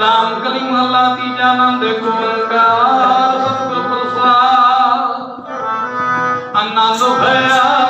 ਰਾਮ ਕਲੀ ਮਹੱਲਾ ਤੀਜਾ ਆਨੰਦ ਓੰਕਾਰ ਸਤਿਗੁਰ ਪ੍ਰਸਾਦ। ਆਨੰਦ ਭਇਆ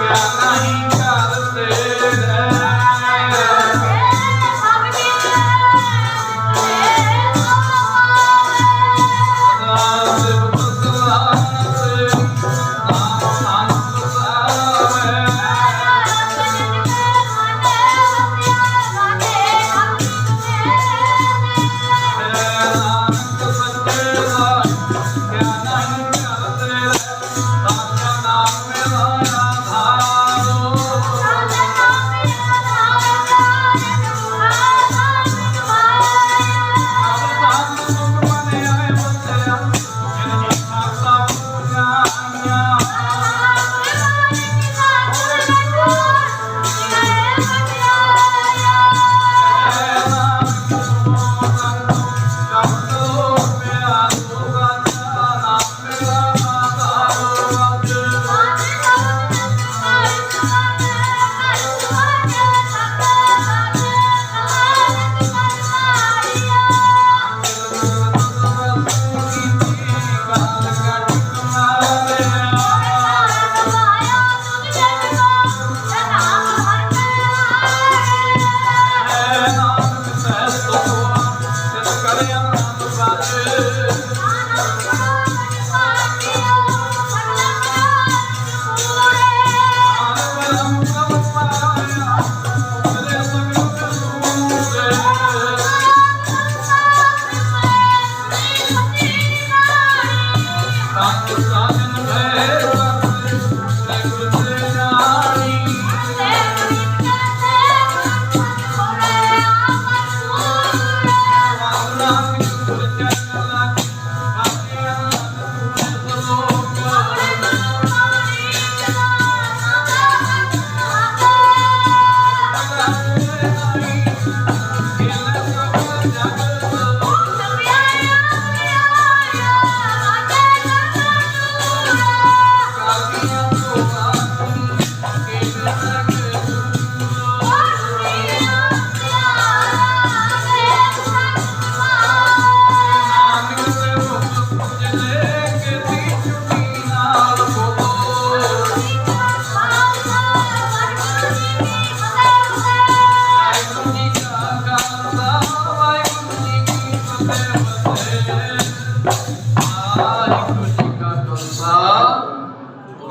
प्यारा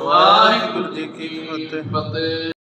ਵਾਹਿਗੁਰੂ ਜੀ ਕੀ ਫਤਿਹ।